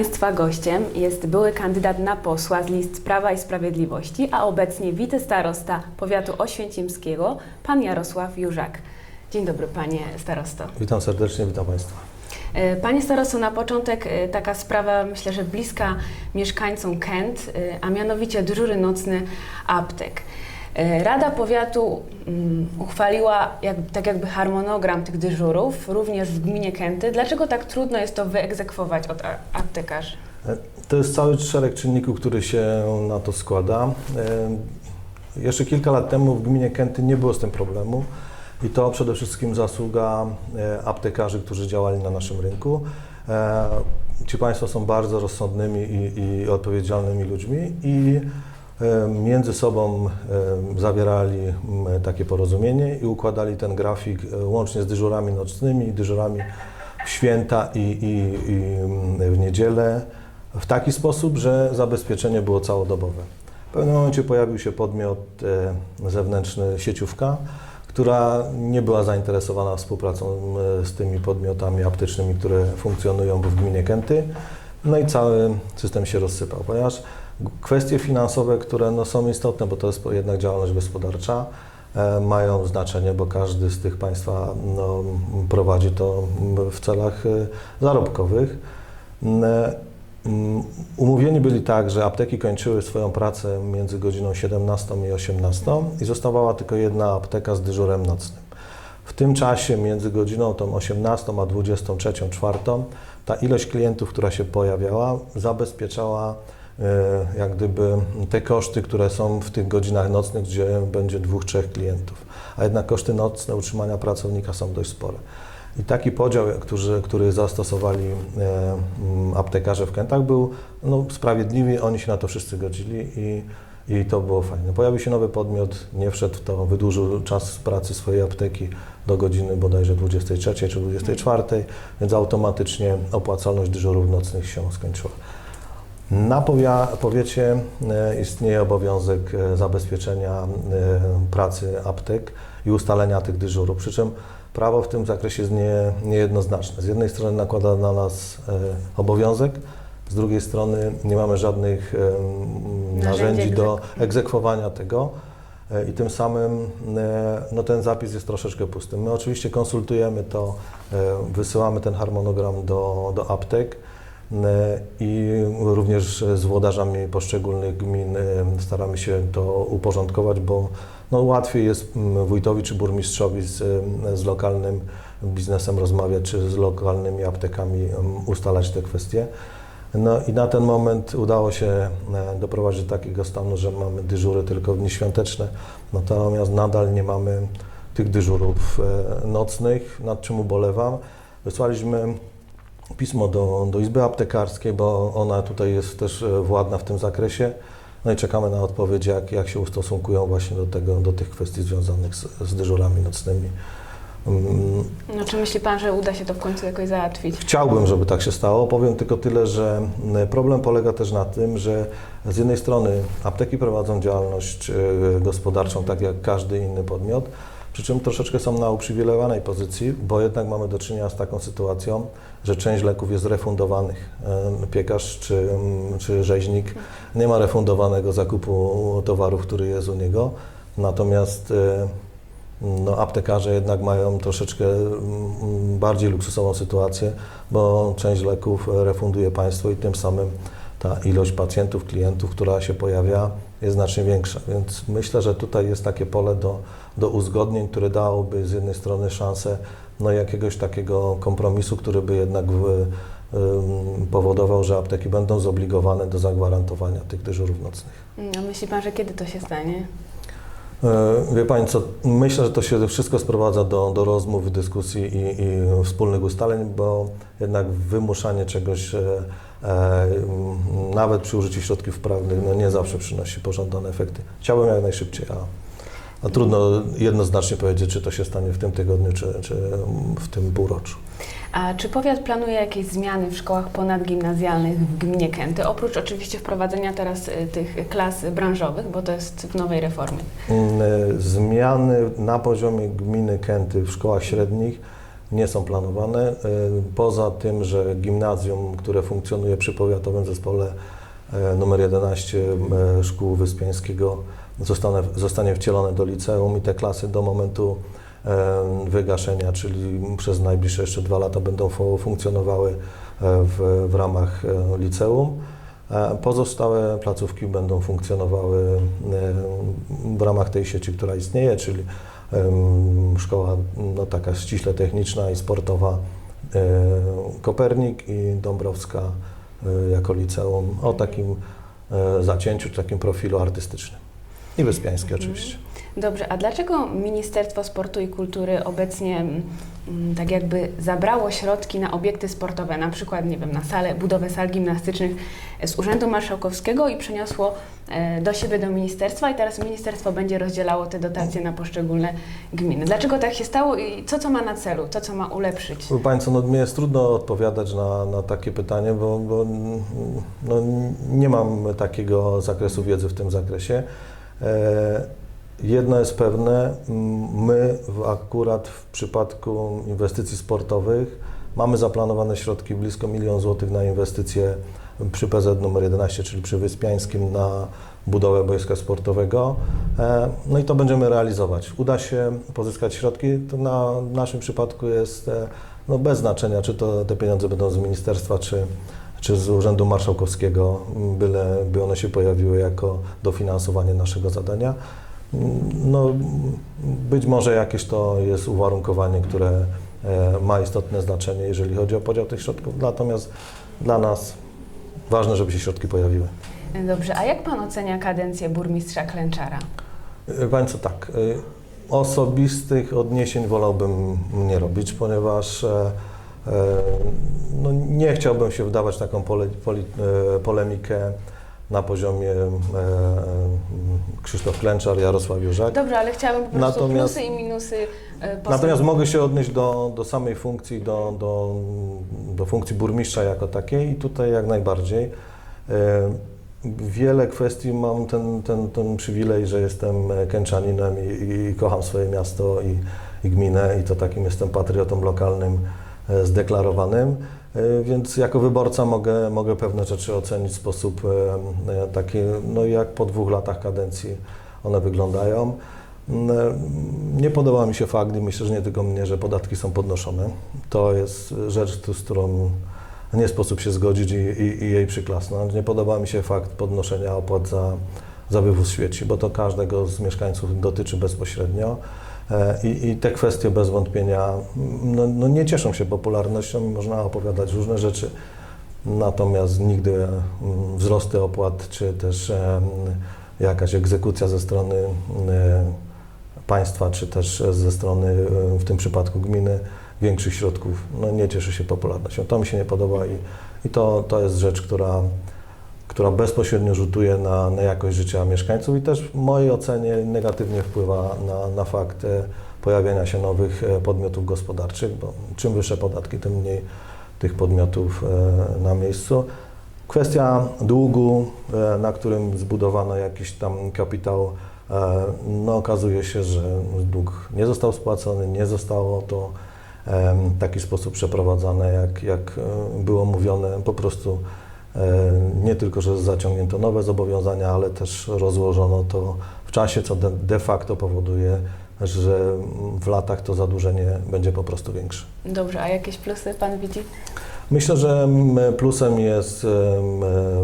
Państwa gościem jest były kandydat na posła z list Prawa i Sprawiedliwości, a obecnie witestarosta powiatu oświęcimskiego, pan Jarosław Jurzak. Dzień dobry, panie starosto. Witam serdecznie, witam Państwa. E, Panie starosto, na początek e, taka sprawa, myślę, że bliska mieszkańcom Kent, e, a mianowicie dyżury nocny aptek. E, Rada Powiatu mm, uchwaliła jak, tak jakby harmonogram tych dyżurów, również w gminie Kęty. Dlaczego tak trudno jest to wyegzekwować od aptekarzy? E, To jest cały szereg czynników, który się na to składa. E, Jeszcze kilka lat temu w gminie Kęty nie było z tym problemu i to przede wszystkim zasługa aptekarzy, którzy działali na naszym rynku. Ci Państwo są bardzo rozsądnymi i, i odpowiedzialnymi ludźmi i między sobą e, zawierali takie porozumienie i układali ten grafik e, łącznie z dyżurami nocnymi, dyżurami w święta i, i, i w niedzielę w taki sposób, że zabezpieczenie było całodobowe. W pewnym momencie pojawił się podmiot e, zewnętrzny, sieciówka, która nie była zainteresowana współpracą e, z tymi podmiotami aptecznymi, które funkcjonują w gminie Kęty. No i cały system się rozsypał, ponieważ kwestie finansowe, które no, są istotne, bo to jest jednak działalność gospodarcza, e, mają znaczenie, bo każdy z tych państwa no, prowadzi to w celach e, zarobkowych. E, mm, Umówieni byli tak, że apteki kończyły swoją pracę między godziną 17 i 18 i zostawała tylko jedna apteka z dyżurem nocnym. W tym czasie między godziną tą 18 a 23, 4 ta ilość klientów, która się pojawiała, zabezpieczała jak gdyby te koszty, które są w tych godzinach nocnych, gdzie będzie dwóch, trzech klientów. A jednak koszty nocne utrzymania pracownika są dość spore. I taki podział, który, który zastosowali e, mm, aptekarze w Kętach był no, sprawiedliwy, oni się na to wszyscy godzili i, i to było fajne. Pojawił się nowy podmiot, nie wszedł w to, wydłużył czas pracy swojej apteki do godziny bodajże 23 czy 24, więc automatycznie opłacalność dyżurów nocnych się skończyła. Na powiecie e, istnieje obowiązek e, zabezpieczenia e, pracy aptek i ustalenia tych dyżurów, przy czym prawo w tym zakresie jest nie, niejednoznaczne. Z jednej strony nakłada na nas obowiązek, z drugiej strony nie mamy żadnych narzędzi do egzekwowania tego i tym samym no, ten zapis jest troszeczkę pusty. My oczywiście konsultujemy to, wysyłamy ten harmonogram do, do aptek i również z włodarzami poszczególnych gmin e, staramy się to uporządkować, bo no, łatwiej jest wójtowi czy burmistrzowi z, em, z lokalnym biznesem rozmawiać, czy z lokalnymi aptekami ustalać te kwestie. No i na ten moment udało się e, doprowadzić do takiego stanu, że mamy dyżury tylko w dni świąteczne, natomiast nadal nie mamy tych dyżurów e, nocnych, nad czym ubolewam. Wysłaliśmy pismo do, do Izby Aptekarskiej, bo ona tutaj jest też e, władna w tym zakresie. No i czekamy na odpowiedź, jak, jak się ustosunkują właśnie do, tego, do tych kwestii związanych z, z dyżurami nocnymi. Mm, No, czy myśli pan, że uda się to w końcu jakoś załatwić? Chciałbym, żeby tak się stało. Powiem tylko tyle, że problem polega też na tym, że z jednej strony apteki prowadzą działalność e, gospodarczą tak jak każdy inny podmiot, przy czym troszeczkę są na uprzywilejowanej pozycji, bo jednak mamy do czynienia z taką sytuacją, że część leków jest refundowanych. Piekarz czy, czy rzeźnik nie ma refundowanego zakupu towaru, który jest u niego, natomiast e, no, aptekarze jednak mają troszeczkę bardziej luksusową sytuację, bo część leków refunduje państwo i tym samym ta ilość pacjentów, klientów, która się pojawia, jest znacznie większa. Więc myślę, że tutaj jest takie pole do, do uzgodnień, które dałoby z jednej strony szansę no, jakiegoś takiego kompromisu, który by jednak w, powodował, że apteki będą zobligowane do zagwarantowania tych dyżurów nocnych. A myśli pan, że kiedy to się stanie? E, Wie Pani co, myślę, że to się wszystko sprowadza do, do rozmów, dyskusji i, i wspólnych ustaleń, bo jednak wymuszanie czegoś, e, nawet przy użyciu środków prawnych, no nie zawsze przynosi pożądane efekty. Chciałbym jak najszybciej, a, a trudno jednoznacznie powiedzieć, czy to się stanie w tym tygodniu, czy, czy w tym półroczu. A czy powiat planuje jakieś zmiany w szkołach ponadgimnazjalnych w gminie Kęty? Oprócz oczywiście wprowadzenia teraz y, tych klas branżowych, bo to jest w nowej reformie. Mm, e, Zmiany na poziomie gminy Kęty w szkołach średnich nie są planowane. Y, Poza tym, że gimnazjum, które funkcjonuje przy powiatowym zespole e, numer 11 e, Szkół Wyspiańskiego zostanie, zostanie wcielone do liceum i te klasy do momentu e, wygaszenia, czyli przez najbliższe jeszcze dwa lata będą fu- funkcjonowały e, w, w ramach e, liceum. E, Pozostałe placówki będą funkcjonowały e, w ramach tej sieci, która istnieje, czyli szkoła no, taka ściśle techniczna i sportowa e, Kopernik i Dąbrowska e, jako liceum o takim e, zacięciu, takim profilu artystycznym. I Wyspiańskie oczywiście. Dobrze, a dlaczego Ministerstwo Sportu i Kultury obecnie tak jakby zabrało środki na obiekty sportowe, na przykład, nie wiem, na salę, budowę sal gimnastycznych z Urzędu Marszałkowskiego i przeniosło e, do siebie, do ministerstwa i teraz ministerstwo będzie rozdzielało te dotacje na poszczególne gminy. Dlaczego tak się stało i co co ma na celu, to co ma ulepszyć? Proszę Państwa, no, mi jest trudno odpowiadać na, na takie pytanie, bo, bo no, nie mam takiego zakresu wiedzy w tym zakresie. E, jedno jest pewne, my akurat w przypadku inwestycji sportowych mamy zaplanowane środki blisko milion złotych na inwestycje przy PZ numer 11, czyli przy Wyspiańskim na budowę boiska sportowego. E, No i to będziemy realizować. Uda się pozyskać środki, to na naszym przypadku jest e, no bez znaczenia, czy to te pieniądze będą z ministerstwa, czy, czy z Urzędu Marszałkowskiego, byle by one się pojawiły jako dofinansowanie naszego zadania. No, być może jakieś to jest uwarunkowanie, które e, ma istotne znaczenie, jeżeli chodzi o podział tych środków, natomiast dla nas ważne, żeby się środki pojawiły. Dobrze, a jak Pan ocenia kadencję burmistrza Klęczara? Wie Państwo tak, y, osobistych odniesień wolałbym nie robić, ponieważ e, e, no, nie chciałbym się wdawać w taką pole, poli, e, polemikę na poziomie e, e, Krzysztof Klęczar, Jarosław Jurzak. Dobrze, ale chciałabym po prostu Natomiast- plusy i minusy e. Natomiast mogę się odnieść do, do samej funkcji, do, do, do funkcji burmistrza jako takiej i tutaj jak najbardziej. E, Wiele kwestii mam ten, ten, ten przywilej, że jestem e, kęczaninem i, i kocham swoje miasto i, i gminę i to takim jestem patriotą lokalnym e, zdeklarowanym, więc jako wyborca mogę, mogę pewne rzeczy ocenić w sposób e, e, taki, no jak po dwóch latach kadencji one wyglądają. Mm, Nie podoba mi się fakt, i myślę, że nie tylko mnie, że podatki są podnoszone. To jest rzecz, z którą nie sposób się zgodzić i, i, i jej przyklasnąć. Nie podoba mi się fakt podnoszenia opłat za, za wywóz śmieci, bo to każdego z mieszkańców dotyczy bezpośrednio. E, I, I te kwestie bez wątpienia mm, no, no nie cieszą się popularnością można opowiadać różne rzeczy. Natomiast nigdy mm, wzrosty opłat, czy też jakaś egzekucja ze strony e, państwa, czy też ze strony, w tym przypadku gminy, większych środków, no nie cieszy się popularnością. To mi się nie podoba i, i to, to jest rzecz, która, która bezpośrednio rzutuje na, na jakość życia mieszkańców i też w mojej ocenie negatywnie wpływa na, na fakt e, pojawiania się nowych e, podmiotów gospodarczych, bo czym wyższe podatki, tym mniej tych podmiotów e, na miejscu. Kwestia długu, na którym zbudowano jakiś tam kapitał, no okazuje się, że dług nie został spłacony, nie zostało to w taki sposób przeprowadzane, jak, jak było mówione. Po prostu nie tylko, że zaciągnięto nowe zobowiązania, ale też rozłożono to w czasie, co de, facto powoduje, że w latach to zadłużenie będzie po prostu większe. Dobrze, a jakieś plusy Pan widzi? Myślę, że plusem jest e,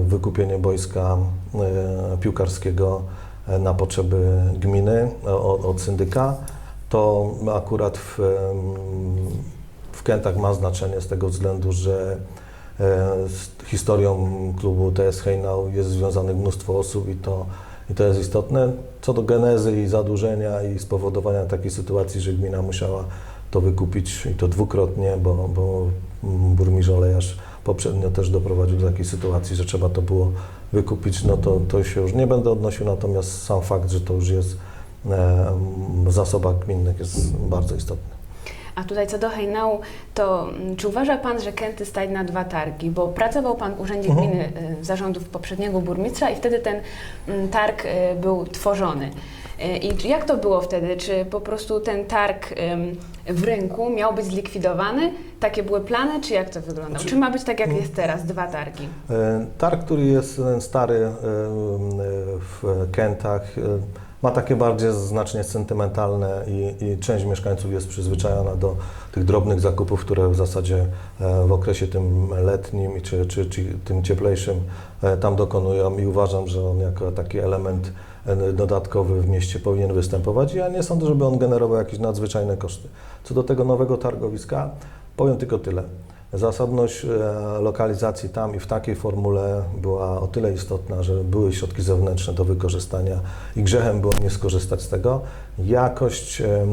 wykupienie boiska e, piłkarskiego e, na potrzeby gminy e, od, syndyka. To akurat w, w Kętach ma znaczenie z tego względu, że e, z historią klubu TS Hejnał jest związanych mnóstwo osób i to, i to jest istotne. Co do genezy i zadłużenia i spowodowania takiej sytuacji, że gmina musiała to wykupić i to dwukrotnie, bo, bo mm, burmistrz Olejarz poprzednio też doprowadził do takiej sytuacji, że trzeba to było wykupić, no to, to się już nie będę odnosił, natomiast sam fakt, że to już jest e, w zasobach gminnych jest bardzo istotny. A tutaj co do hejnału, to mm, czy uważa Pan, że Kęty stać na dwa targi? Bo pracował Pan w Urzędzie Mhm. Gminy y, zarządów poprzedniego burmistrza i wtedy ten mm, targ y, był tworzony. E, I czy- jak to było wtedy? Czy po prostu ten targ w rynku miał być zlikwidowany? Takie były plany, czy jak to wyglądało? Znaczy- Czy ma być tak, jak jest teraz, dwa targi? E, Targ, który jest ten stary e, w Kentach, e, ma takie bardziej znacznie sentymentalne i, i część mieszkańców jest przyzwyczajona do tych drobnych zakupów, które w zasadzie e, w okresie tym letnim czy, czy, czy tym cieplejszym e, tam dokonują i uważam, że on jako taki element e, dodatkowy w mieście powinien występować. Ja nie sądzę, żeby on generował jakieś nadzwyczajne koszty. Co do tego nowego targowiska, powiem tylko tyle. Zasadność e, lokalizacji tam i w takiej formule była o tyle istotna, że były środki zewnętrzne do wykorzystania i grzechem było nie skorzystać z tego. Jakość e,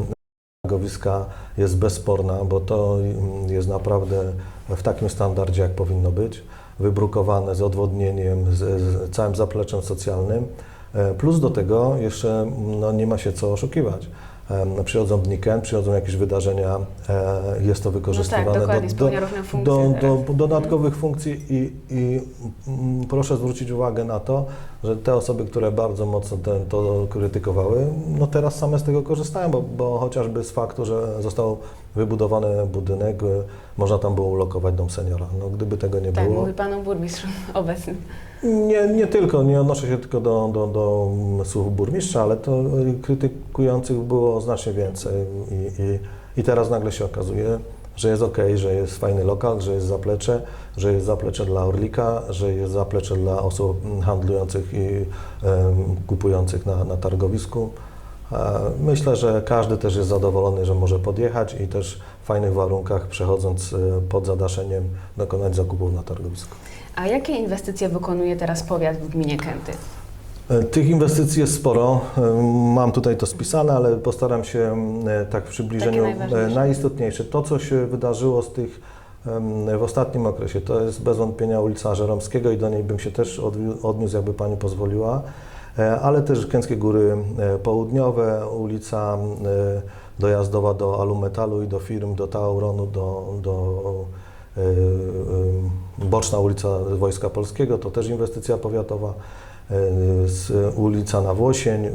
targowiska jest bezsporna, bo to mm, jest naprawdę w takim standardzie, jak powinno być. Wybrukowane z odwodnieniem, z, z całym zapleczem socjalnym. E, Plus do tego jeszcze mm, no, nie ma się co oszukiwać. Przychodzą dni Kent, przychodzą jakieś wydarzenia, e, jest to wykorzystywane no tak, do, do, do, teraz. do dodatkowych funkcji i, i mm, proszę zwrócić uwagę na to, że te osoby, które bardzo mocno ten, to krytykowały, no teraz same z tego korzystają, bo, bo chociażby z faktu, że został wybudowany budynek, y, można tam było ulokować dom seniora. No, gdyby tego nie Tak, było, mówi panu burmistrz obecny. nie, nie tylko, nie odnoszę się tylko do, do, do słów burmistrza, ale to y, krytykujących było znacznie więcej i, i, i teraz nagle się okazuje, że jest ok, że jest fajny lokal, że jest zaplecze, że jest zaplecze dla Orlika, że jest zaplecze dla osób mm, handlujących i kupujących na, na targowisku. Myślę, że każdy też jest zadowolony, że może podjechać i też w fajnych warunkach, przechodząc e, pod zadaszeniem, dokonać zakupów na targowisku. A jakie inwestycje wykonuje teraz powiat w gminie Kęty? E, Tych inwestycji jest sporo. E, Mam tutaj to spisane, ale postaram się tak w przybliżeniu najistotniejsze. To, co się wydarzyło z tych w ostatnim okresie, to jest bez wątpienia ulica Żeromskiego i do niej bym się też odniósł, jakby Pani pozwoliła, ale też Kęckie Góry e, Południowe, ulica e, dojazdowa do Alumetalu i do firm, do Tauronu, do, do e, e, boczna ulica Wojska Polskiego, to też inwestycja powiatowa e, ulica na Włosień,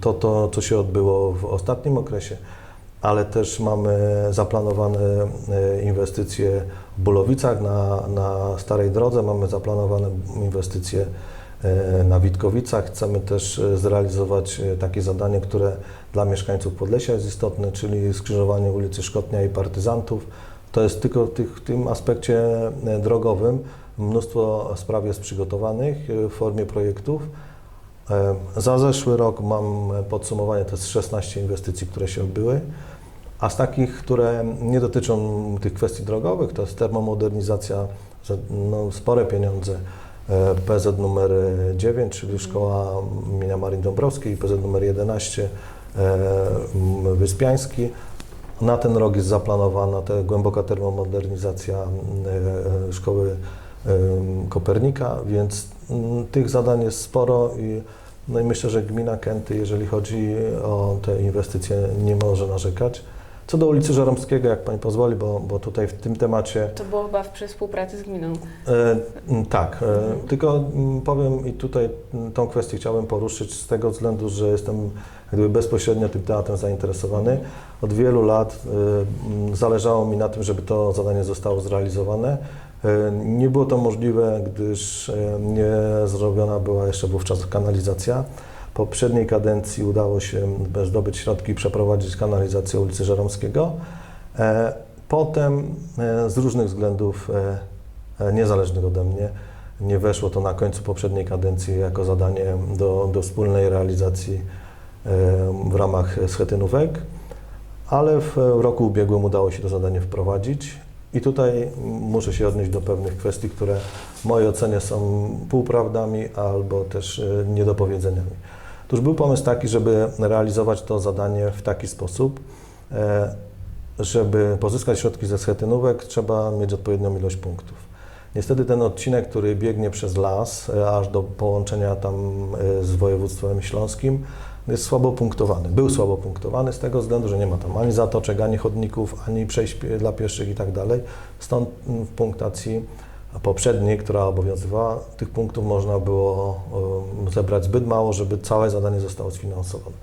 to, to co się odbyło w ostatnim okresie, ale też mamy zaplanowane e, inwestycje w Bulowicach na, na Starej Drodze, mamy zaplanowane inwestycje e, na Witkowicach. Chcemy też e, zrealizować e, takie zadanie, które dla mieszkańców Podlesia jest istotne, czyli skrzyżowanie ulicy Szkotnia i Partyzantów. To jest tylko w, tym aspekcie e, drogowym. Mnóstwo spraw jest przygotowanych e, w formie projektów. E, Za zeszły rok mam podsumowanie, to jest 16 inwestycji, które się odbyły, a z takich, które nie dotyczą tych kwestii drogowych, to jest termomodernizacja za no, spore pieniądze. E, PZ numer 9, czyli Szkoła imienia Marii Dąbrowskiej, PZ numer 11 e, Wyspiański. Na ten rok jest zaplanowana ta głęboka termomodernizacja e, szkoły Kopernika, więc tych zadań jest sporo i, no i myślę, że gmina Kęty, jeżeli chodzi o te inwestycje, nie może narzekać. Co do ulicy Żeromskiego, jak Pani pozwoli, bo, bo tutaj w tym temacie To było chyba przy współpracy z gminą. E, tak, e, tylko powiem i tutaj tą kwestię chciałbym poruszyć z tego względu, że jestem jakby bezpośrednio tym tematem zainteresowany. Od wielu lat e, zależało mi na tym, żeby to zadanie zostało zrealizowane. E, Nie było to możliwe, gdyż e, nie zrobiona była jeszcze wówczas kanalizacja. Poprzedniej kadencji udało się zdobyć środki i przeprowadzić kanalizację ulicy Żeromskiego. E, Potem e, z różnych względów e, niezależnych ode mnie nie weszło to na końcu poprzedniej kadencji jako zadanie do, do wspólnej realizacji w ramach schetynówek, ale w roku ubiegłym udało się to zadanie wprowadzić. I tutaj muszę się odnieść do pewnych kwestii, które w mojej ocenie są półprawdami albo też niedopowiedzeniami. Otóż był pomysł taki, żeby realizować to zadanie w taki sposób, e, żeby pozyskać środki ze schetynówek, trzeba mieć odpowiednią ilość punktów. Niestety ten odcinek, który biegnie przez las, e, aż do połączenia tam e, z województwem śląskim, jest słabo punktowany. Był słabo punktowany z tego względu, że nie ma tam ani zatoczek, ani chodników, ani przejść dla pieszych i tak dalej. Stąd mm, w punktacji poprzedniej, która obowiązywała, tych punktów można było e, zebrać zbyt mało, żeby całe zadanie zostało sfinansowane.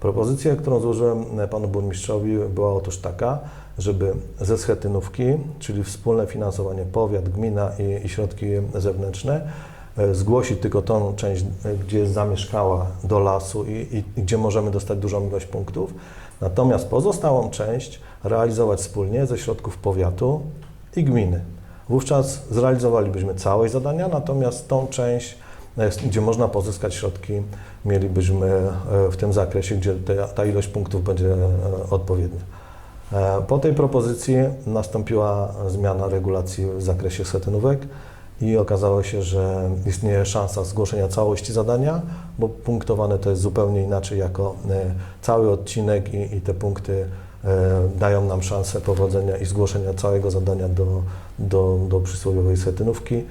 Propozycja, którą złożyłem e, panu burmistrzowi, była otóż taka, żeby ze schetynówki, czyli wspólne finansowanie powiat, gmina i, i środki zewnętrzne, e, zgłosić tylko tą część, e, gdzie jest zamieszkała do lasu i, i gdzie możemy dostać dużą ilość punktów. Natomiast pozostałą część realizować wspólnie ze środków powiatu i gminy. Wówczas zrealizowalibyśmy całość zadania, natomiast tą część, e, gdzie można pozyskać środki, mielibyśmy e, w tym zakresie, gdzie ta ilość punktów będzie e, odpowiednia. Po tej propozycji nastąpiła zmiana regulacji w zakresie schetynówek i okazało się, że istnieje szansa zgłoszenia całości zadania, bo punktowane to jest zupełnie inaczej jako cały odcinek i, i te punkty dają nam szansę powodzenia i zgłoszenia całego zadania do, do, do przysłowiowej schetynówki.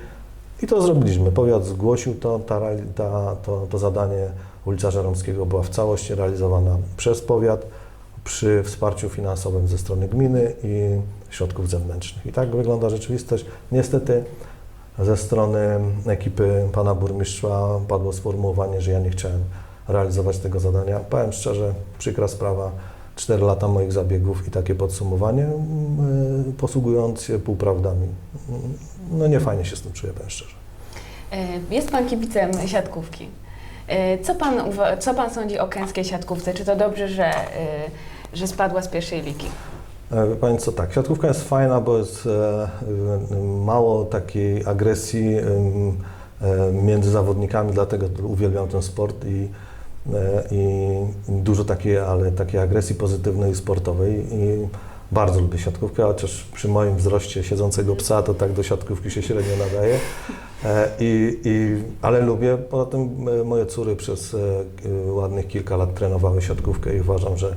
I to zrobiliśmy. Powiat zgłosił to, ta, ta, to, to zadanie ulica Żeromskiego była w całości realizowana przez powiat przy wsparciu finansowym ze strony gminy i środków zewnętrznych. I tak wygląda rzeczywistość. Niestety ze strony ekipy pana burmistrza padło sformułowanie, że ja nie chciałem realizować tego zadania. Powiem szczerze, przykra sprawa, 4 lata moich zabiegów i takie podsumowanie, mm, posługując się półprawdami. Mm, No nie fajnie się z tym czuję, powiem szczerze. E, Jest Pan kibicem siatkówki. E, Co Pan, co pan sądzi o kęskiej siatkówce? Czy to dobrze, że, e, że spadła z pierwszej ligi? Wie Pani co, tak, siatkówka jest fajna, bo jest mało takiej agresji między zawodnikami, dlatego uwielbiam ten sport i, i dużo takiej, ale takiej agresji pozytywnej i sportowej. I bardzo lubię siatkówkę, chociaż przy moim wzroście siedzącego psa to tak do siatkówki się średnio nadaje. E, I, i, ale lubię, poza tym e, moje córy przez e, ładnych kilka lat trenowały siatkówkę i uważam, że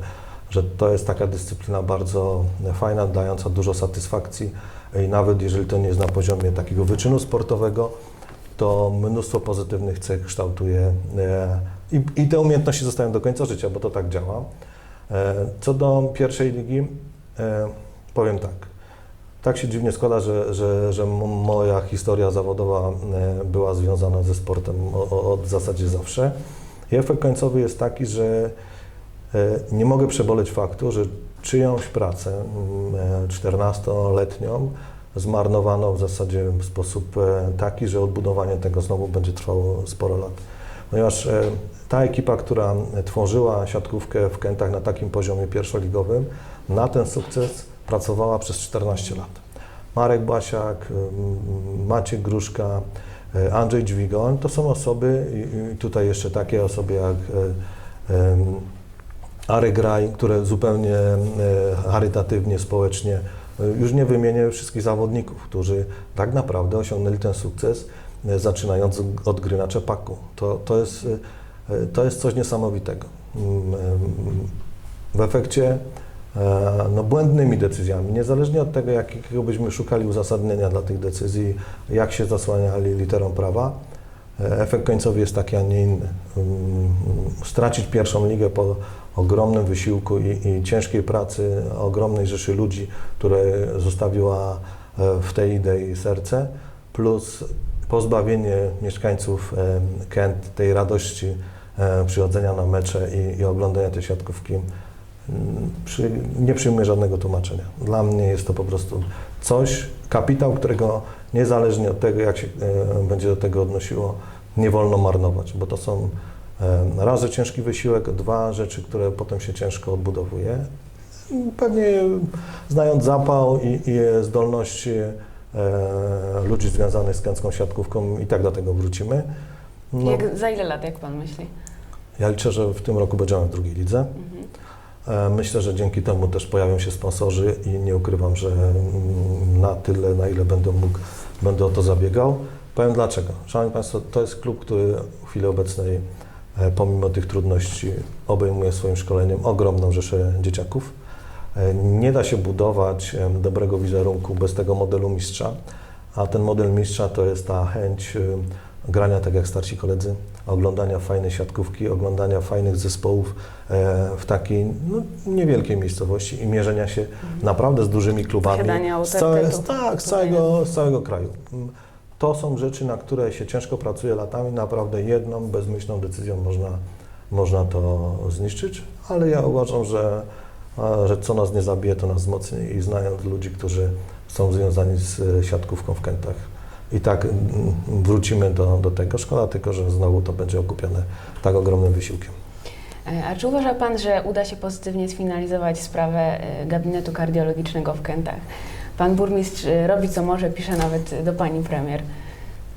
że to jest taka dyscyplina bardzo fajna, dająca dużo satysfakcji. I nawet jeżeli to nie jest na poziomie takiego wyczynu sportowego, to mnóstwo pozytywnych cech kształtuje e, i, i te umiejętności zostają do końca życia, bo to tak działa. E, Co do pierwszej ligi, e, powiem tak. Tak się dziwnie składa, że, że, że moja historia zawodowa e, była związana ze sportem od w zasadzie zawsze. I efekt końcowy jest taki, że Nie mogę przeboleć faktu, że czyjąś pracę mm, e, 14-letnią zmarnowano w zasadzie w sposób taki, że odbudowanie tego znowu będzie trwało sporo lat. Ponieważ e, ta ekipa, która tworzyła siatkówkę w Kętach na takim poziomie pierwszoligowym, na ten sukces pracowała przez 14 lat. Marek Basiak, Maciek Gruszka, e, Andrzej Dźwigoń to są osoby, i- tutaj jeszcze takie osoby jak e, Arek Graj, które zupełnie e, charytatywnie, społecznie, e, już nie wymienię wszystkich zawodników, którzy tak naprawdę osiągnęli ten sukces, e, zaczynając od gry na czepaku. To, to, jest, e, to jest coś niesamowitego. Mm, W efekcie e, no, błędnymi decyzjami, niezależnie od tego, jakiego byśmy szukali uzasadnienia dla tych decyzji, jak się zasłaniali literą prawa, e, efekt końcowy jest taki, a nie inny. Mm, Stracić pierwszą ligę po ogromnym wysiłku i, i ciężkiej pracy ogromnej rzeszy ludzi, które zostawiła w tej idei serce, plus pozbawienie mieszkańców Kent tej radości przychodzenia na mecze i, i oglądania tej siatkówki, przy, nie przyjmuję żadnego tłumaczenia. Dla mnie jest to po prostu coś, kapitał, którego niezależnie od tego, jak się będzie do tego odnosiło, nie wolno marnować, bo to są raz, że ciężki wysiłek, dwa rzeczy, które potem się ciężko odbudowuje. Pewnie znając zapał i, i zdolności ludzi związanych z kęcką siatkówką i tak do tego wrócimy. No, Jak, za ile lat, jak Pan myśli? ja liczę, że w tym roku będziemy w drugiej lidze. Mhm. E, Myślę, że dzięki temu też pojawią się sponsorzy i nie ukrywam, że mm, na tyle, na ile będę mógł, będę o to zabiegał. Powiem dlaczego. Szanowni Państwo, to jest klub, który w chwili obecnej, e, pomimo tych trudności, obejmuje swoim szkoleniem ogromną rzeszę dzieciaków. E, Nie da się budować dobrego wizerunku bez tego modelu mistrza, a ten model mistrza to jest ta chęć grania tak jak starsi koledzy, oglądania fajnej siatkówki, oglądania fajnych zespołów e, w takiej no, niewielkiej miejscowości i mierzenia się naprawdę z dużymi klubami. Z, całe, tak, z, całego, z całego kraju. Mm, To są rzeczy, na które się ciężko pracuje latami. Naprawdę jedną bezmyślną decyzją można, można to zniszczyć, ale ja uważam, że, że co nas nie zabije, to nas wzmocni i znając ludzi, którzy są związani z e, siatkówką w Kętach. I tak mm, wrócimy do, do tego. Szkoda tylko, że znowu to będzie okupione tak ogromnym wysiłkiem. E, A czy uważa Pan, że uda się pozytywnie sfinalizować sprawę e, gabinetu kardiologicznego w Kętach? Pan burmistrz robi co może, pisze nawet do Pani premier.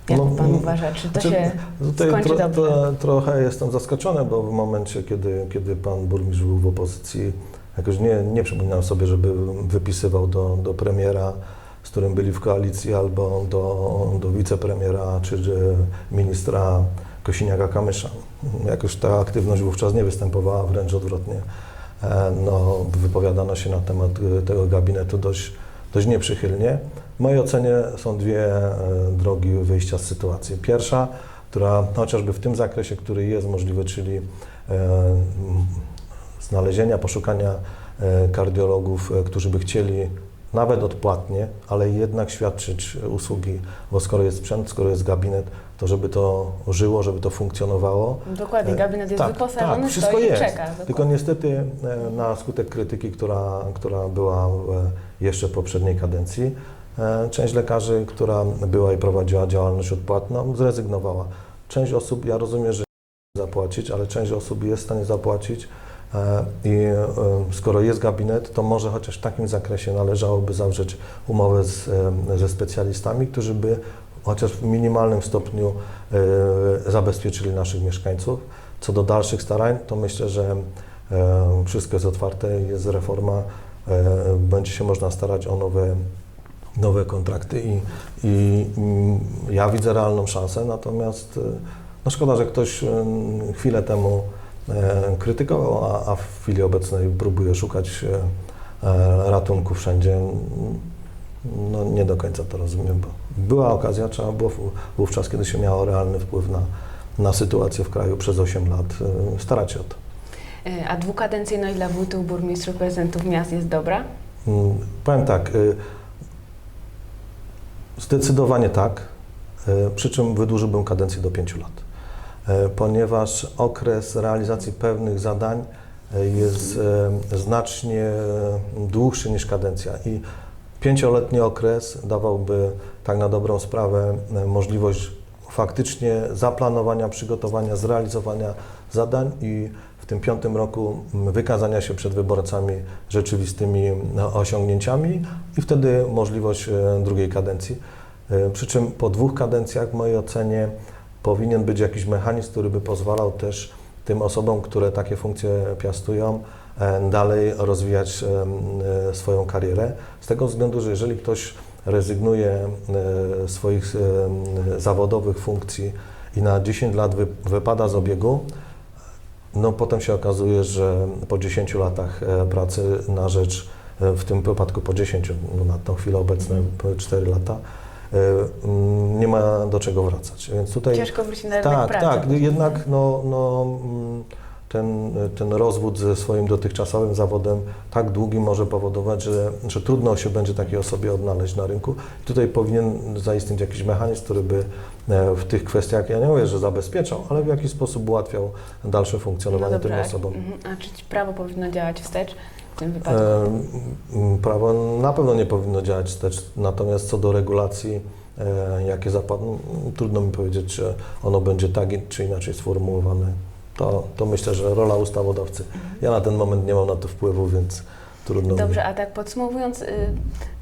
Jak No, Pan mm, uważa, czy to Znaczy, się skończy tro, dobrze? tro, trochę jestem zaskoczony, bo w momencie, kiedy, kiedy pan burmistrz był w opozycji, jakoś nie, nie przypominam sobie, żeby wypisywał do, do premiera, z którym byli w koalicji, albo do, do wicepremiera czy że ministra Kosiniaka-Kamysza. Jakoś ta aktywność wówczas nie występowała, wręcz odwrotnie. E, No, wypowiadano się na temat e, tego gabinetu dość, dość nieprzychylnie. W mojej ocenie są dwie e, drogi wyjścia z sytuacji. Pierwsza, która chociażby w tym zakresie, który jest możliwy, czyli znalezienia, poszukania e, kardiologów, e, którzy by chcieli nawet odpłatnie, ale jednak świadczyć usługi, bo skoro jest sprzęt, skoro jest gabinet, to żeby to żyło, żeby to funkcjonowało, Dokładnie, E, gabinet jest tak, wyposażony, tak, wszystko stoi i jest. czeka. Tylko dokładnie. niestety e, na skutek krytyki, która, która była jeszcze w poprzedniej kadencji, część lekarzy, która była i prowadziła działalność odpłatną, zrezygnowała. Część osób, ja rozumiem, że nie zapłacić, ale część osób jest w stanie zapłacić i e, skoro jest gabinet, to może chociaż w takim zakresie należałoby zawrzeć umowę z, e, ze specjalistami, którzy by chociaż w minimalnym stopniu e, zabezpieczyli naszych mieszkańców. Co do dalszych starań, to myślę, że e, wszystko jest otwarte, jest reforma, e, będzie się można starać o nowe, nowe kontrakty i, i mm, ja widzę realną szansę, natomiast e, no szkoda, że ktoś e, chwilę temu e, krytykował, a, a w chwili obecnej próbuje szukać e, e, ratunku wszędzie. No nie do końca to rozumiem, bo była okazja, trzeba było wówczas, kiedy się miało realny wpływ na, na sytuację w kraju przez 8 lat, e, starać się o to. E, A dwukadencyjność dla wójtów, burmistrzów, prezydentów miast jest dobra? Mm, Powiem tak, zdecydowanie tak, przy czym wydłużyłbym kadencję do 5 lat, ponieważ okres realizacji pewnych zadań y, jest y, znacznie dłuższy niż kadencja i pięcioletni okres dawałby tak na dobrą sprawę możliwość faktycznie zaplanowania, przygotowania, zrealizowania zadań i w tym piątym roku wykazania się przed wyborcami rzeczywistymi osiągnięciami i wtedy możliwość e, drugiej kadencji. E, Przy czym po dwóch kadencjach w mojej ocenie powinien być jakiś mechanizm, który by pozwalał też tym osobom, które takie funkcje piastują, e, dalej rozwijać e, swoją karierę. Z tego względu, że jeżeli ktoś rezygnuje e, swoich zawodowych funkcji i na 10 lat wy, wypada z obiegu, no potem się okazuje, że po 10 latach pracy na rzecz, w tym wypadku po 10, no na tą chwilę obecną po 4 lata, nie ma do czego wracać. Więc tutaj Ciężko wrócić na rynek tak, pracy. tak, jednak no, no, mm, ten, ten rozwód ze swoim dotychczasowym zawodem tak długi może powodować, że, że trudno się będzie takiej osobie odnaleźć na rynku. Tutaj powinien zaistnieć jakiś mechanizm, który by e, w tych kwestiach, ja nie mówię, że zabezpieczał, ale w jakiś sposób ułatwiał dalsze funkcjonowanie tym a- osobom. mhm. A czy prawo powinno działać wstecz w tym wypadku? E, m, Prawo na pewno nie powinno działać wstecz, natomiast co do regulacji, e, jakie zapadną, trudno mi powiedzieć, czy ono będzie tak czy inaczej sformułowane. To, to myślę, że rola ustawodawcy. Ja na ten moment nie mam na to wpływu, więc trudno Dobrze, a tak podsumowując, y,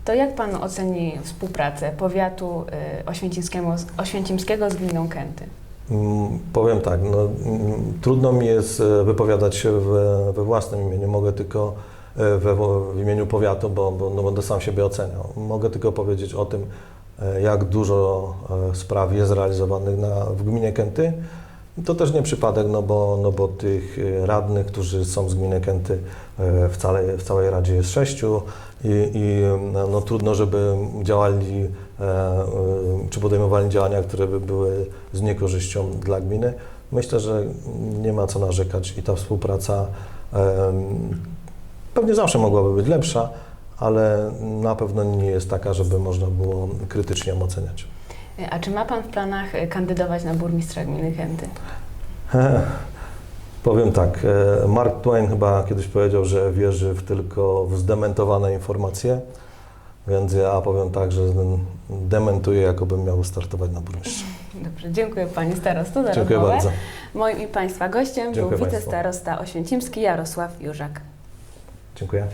to jak Pan oceni współpracę powiatu y, oświęcimskiego, oświęcimskiego z gminą Kęty? Mm, Powiem tak, no, mm, trudno mi jest e, wypowiadać się we, we własnym imieniu, mogę tylko we, w imieniu powiatu, bo, bo no, będę sam siebie oceniał. Mogę tylko powiedzieć o tym, jak dużo spraw jest realizowanych na, w gminie Kęty. To też nie przypadek, no bo, no bo tych e, radnych, którzy są z gminy Kęty e, w całej, w całej Radzie jest sześciu i, i no, no, trudno, żeby działali e, czy podejmowali działania, które by były z niekorzyścią dla gminy. Myślę, że nie ma co narzekać i ta współpraca pewnie zawsze mogłaby być lepsza, ale na pewno nie jest taka, żeby można było krytycznie ją oceniać. A czy ma Pan w planach y, kandydować na burmistrza gminy Kęty? Powiem tak, e, Mark Twain chyba kiedyś powiedział, że wierzy w tylko w zdementowane informacje, więc ja powiem tak, że dementuję, jakobym miał startować na burmistrza. Dobrze, dziękuję Panie Starosto za Dziękuję rozmowę. bardzo. Moim i Państwa gościem Dziękuję był państwu. wicestarosta oświęcimski Jarosław Jurzak. Dziękuję.